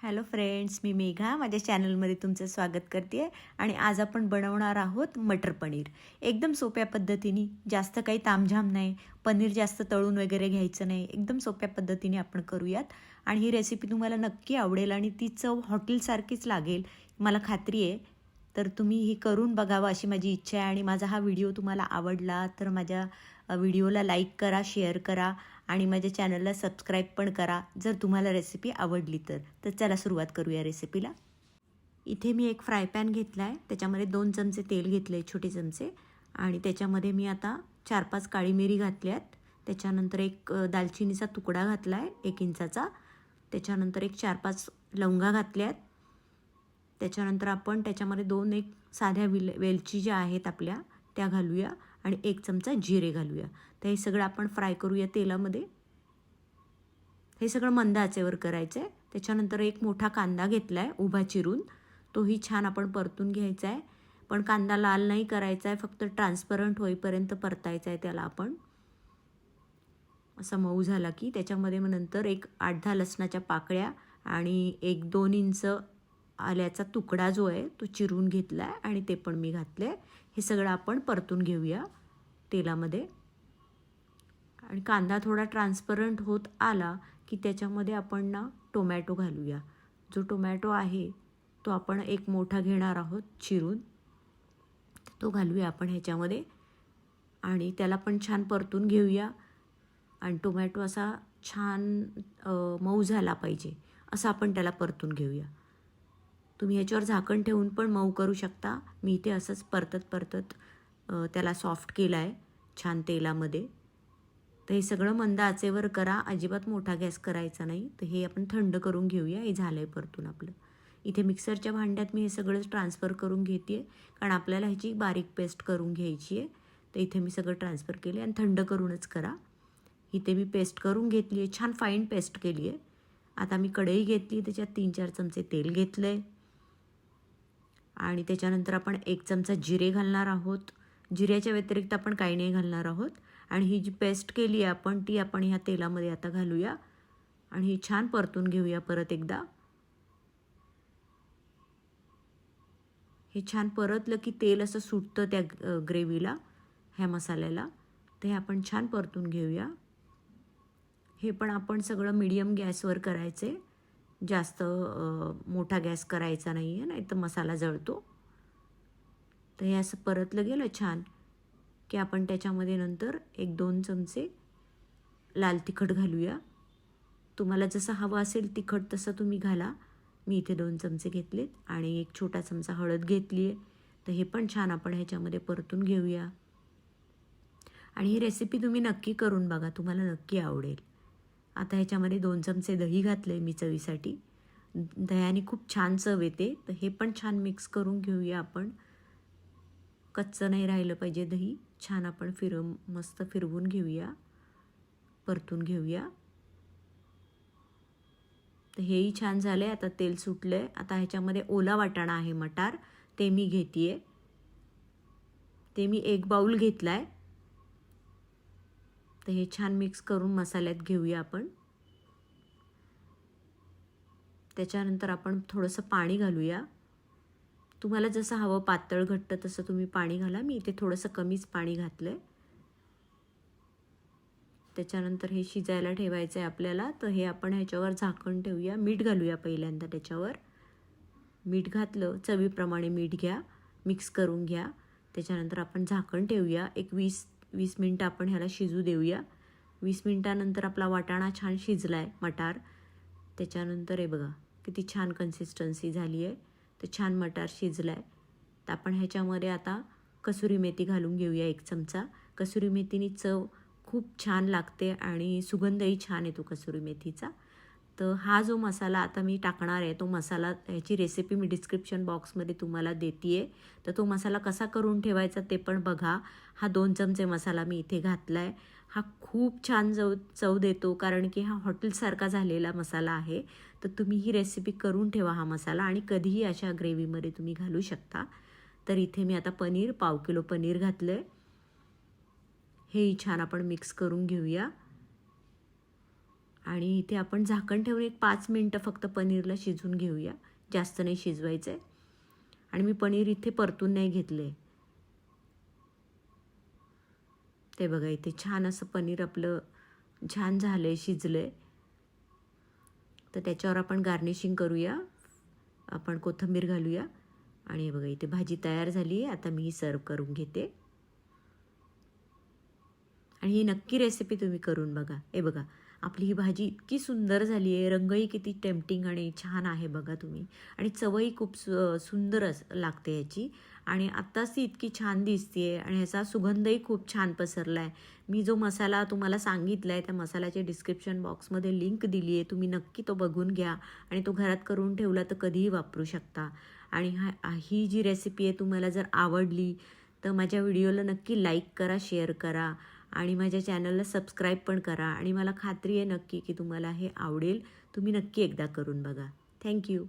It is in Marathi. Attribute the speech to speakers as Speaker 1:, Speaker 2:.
Speaker 1: हॅलो फ्रेंड्स मी मेघा. माझ्या चॅनलमध्ये तुमचं स्वागत करते आहे आणि आज आपण बनवणार आहोत मटर पनीर. एकदम सोप्या पद्धतीने जास्त काही तामझाम नाही पनीर जास्त तळून वगैरे घ्यायचं नाही एकदम सोप्या पद्धतीने आपण करूयात. आणि ही रेसिपी तुम्हाला नक्की आवडेल आणि ती चव हॉटेलसारखीच लागेल. मला खात्री आहे. तर तुम्ही ही करून बघावं अशी माझी इच्छा आहे आणि माझा हा व्हिडिओ तुम्हाला आवडला तर माझ्या व्हिडिओला लाईक करा शेअर करा आणि माझ्या चॅनलला सबस्क्राईब पण करा जर तुम्हाला रेसिपी आवडली तर. तर चला सुरुवात करूया रेसिपीला. इथे मी एक फ्राय पॅन घेतला आहे त्याच्यामध्ये दोन चमचे तेल घेतले छोटे चमचे. आणि त्याच्यामध्ये मी आता चार पाच काळी मिरी घातल्यात. त्याच्यानंतर एक दालचिनीचा तुकडा घातला आहे एक इंचाचा. त्याच्यानंतर एक चार पाच लवंगा घातल्या आहेत त्याच्यानंतर आपण त्याच्यामध्ये दोन एक साध्या विल वेलची ज्या आहेत आपल्या त्या घालूया. आणि एक चमचा जिरे घालूया. तर हे सगळं आपण फ्राय करूया तेलामध्ये. हे सगळं मंद आचेवर करायचं आहे त्याच्यानंतर एक मोठा कांदा घेतला आहे उभा चिरून. तोही छान आपण परतून घ्यायचा आहे पण कांदा लाल नाही करायचा आहे फक्त ट्रान्सपरंट होईपर्यंत परतायचा आहे त्याला आपण. असा मऊ झाला की त्याच्यामध्ये मग नंतर एक आठ दहा लसणाच्या पाकळ्या आणि एक दोन इंच आल्याचा तुकडा जो आहे तो चिरून घेतला आहे आणि ते पण मी घातले हे सगळं आपण परतून घेऊया. तेलामध्ये. आणि कांदा थोडा ट्रान्सपरंट होत आला की त्याच्यामध्ये आपण ना टोमॅटो घालूया. जो टोमॅटो आहे तो आपण एक मोठा घेणार आहोत चिरून. तो घालूया आपण ह्याच्यामध्ये. आणि त्याला पण छान परतून घेऊया. आणि टोमॅटो असा छान मऊ झाला पाहिजे. असं आपण त्याला परतून घेऊया. तुम्ही ह्याच्यावर झाकण ठेवून पण मऊ करू शकता. मी इथे असंच परतत परतत त्याला सॉफ्ट केलं आहे छान तेलामध्ये. तर हे सगळं मंद आचेवर करा. अजिबात मोठा गॅस करायचा नाही. तर हे आपण थंड करून घेऊया. हे झालं आहे परतून आपलं. इथे मिक्सरच्या भांड्यात मी हे सगळं ट्रान्सफर करून घेते आहे कारण आपल्याला ह्याची बारीक पेस्ट करून घ्यायची आहे. तर इथे मी सगळं ट्रान्सफर केले आणि थंड करूनच करा. इथे मी पेस्ट करून घेतली आहे. छान फाईन पेस्ट केली आहे. आता मी कढई घेतली. त्याच्यात तीन चार चमचे तेल घेतलं आहे आणि त्याच्यानंतर आपण एक चमचा जिरे घालणार आहोत. जिऱ्याच्या व्यतिरिक्त आपण काही नाही घालणार आहोत. आणि ही जी पेस्ट केली आहे आपण ती आपण ह्या तेलामध्ये आता घालूया. आणि ही छान परतून घेऊया परत एकदा. हे छान परतलं की तेल असं सुटतं त्या ग्रेव्हीला ह्या मसाल्याला. ते आपण छान परतून घेऊया. हे पण आपण सगळं मीडियम गॅसवर करायचे जास्त मोठा गॅस करायचा नाही आहे नाही तर मसाला जळतो. तर हे असं परतलं गेलं छान की आपण त्याच्यामध्ये नंतर एक दोन चमचे लाल तिखट घालूया. तुम्हाला जसं हवं असेल तिखट तसं तुम्ही घाला. मी इथे दोन चमचे घेतलेत आणि एक छोटा चमचा हळद घेतली आहे तर हे पण छान आपण ह्याच्यामध्ये परतून घेऊया. आणि ही रेसिपी तुम्ही नक्की करून बघा तुम्हाला नक्की आवडेल. आता ह्याच्यामध्ये दोन चमचे दही घातलं आहे मी चवीसाठी. दह्याने खूप छान चव येते. तर हे पण छान मिक्स करून घेऊया आपण. कच्चं नाही राहिलं पाहिजे दही. छान आपण फिरव मस्त फिरवून घेऊया. परतून घेऊया. तर हेही छान झालं आहे आता तेल सुटलं आहे आता ह्याच्यामध्ये ओला वाटाणा आहे मटार. ते मी घेते आहे ते मी एक बाऊल घेतला आहे तर हे छान मिक्स करून मसाल्यात घेऊया आपण. त्याच्यानंतर आपण थोडंसं पाणी घालूया. तुम्हाला जसं हवं पातळ घट्ट तसं तुम्ही पाणी घाला. मी इथे थोडंसं कमीच पाणी घातलं आहे त्याच्यानंतर हे शिजायला ठेवायचं आहे आपल्याला. तर हे आपण ह्याच्यावर झाकण ठेवूया. मीठ घालूया पहिल्यांदा त्याच्यावर. मीठ घातलं चवीप्रमाणे मीठ घ्या. मिक्स करून घ्या. त्याच्यानंतर आपण झाकण ठेवूया. एक वीस वीस मिनटं आपण ह्याला शिजू देऊया. वीस मिनटानंतर आपला वाटाणा छान शिजला आहे मटार. त्याच्यानंतर हे बघा किती छान कन्सिस्टन्सी झाली आहे तर छान मटार शिजला आहे तर आपण ह्याच्यामध्ये आता कसुरी मेथी घालून घेऊया एक चमचा. कसुरी मेथीनी चव खूप छान लागते आणि सुगंधही छान येतो कसुरी मेथीचा. तर हा जो मसाला आता मी टाकणार आहे तो मसाला ह्याची रेसिपी मी डिस्क्रिप्शन बॉक्समध्ये तुम्हाला देते आहे तर तो मसाला कसा करून ठेवायचा ते पण बघा. हा दोन चमचे मसाला मी इथे घातला आहे हा खूप छान चव चव देतो कारण की हा हॉटेलसारखा झालेला मसाला आहे. तर तुम्ही ही रेसिपी करून ठेवा हा मसाला आणि कधीही अशा ग्रेव्हीमध्ये तुम्ही घालू शकता. तर इथे मी आता पनीर पाव किलो पनीर घातलं आहे हेही छान आपण मिक्स करून घेऊया. आणि इथे आपण झाकण ठेवून एक पाच मिनटं फक्त पनीरला शिजून घेऊया. जास्त नाही शिजवायचं आहे आणि मी पनीर इथे परतून नाही घेतलं आहे ते बघा इथे छान असं पनीर आपलं छान झालं आहे शिजलं आहे तर त्याच्यावर आपण गार्निशिंग करूया. आपण कोथिंबीर घालूया. आणि बघा इथे भाजी तयार झाली आहे आता मी ही सर्व करून घेते. आणि ही नक्की रेसिपी तुम्ही करून बघा. हे बघा आपली ही भाजी इतकी सुंदर झाली आहे. रंगही किती टेम्पटिंग आणि छान आहे बघा तुम्ही. आणि चवही खूप सु सुंदर लागते याची आणि आत्ताच ती इतकी छान दिसते आहे आणि ह्याचा सुगंधही खूप छान पसरला आहे मी जो मसाला तुम्हाला सांगितला आहे त्या मसाल्याच्या डिस्क्रिप्शन बॉक्समध्ये लिंक दिली आहे तुम्ही नक्की तो बघून घ्या आणि तो घरात करून ठेवला तर कधीही वापरू शकता. आणि हा ही जी रेसिपी आहे तुम्हाला जर आवडली तर माझ्या व्हिडिओला नक्की लाईक करा शेअर करा. आणि माझ्या चॅनलला सबस्क्राईब पण करा. आणि मला खात्री आहे नक्की की तुम्हाला हे आवडेल. तुम्ही नक्की एकदा करून बघा. थँक्यू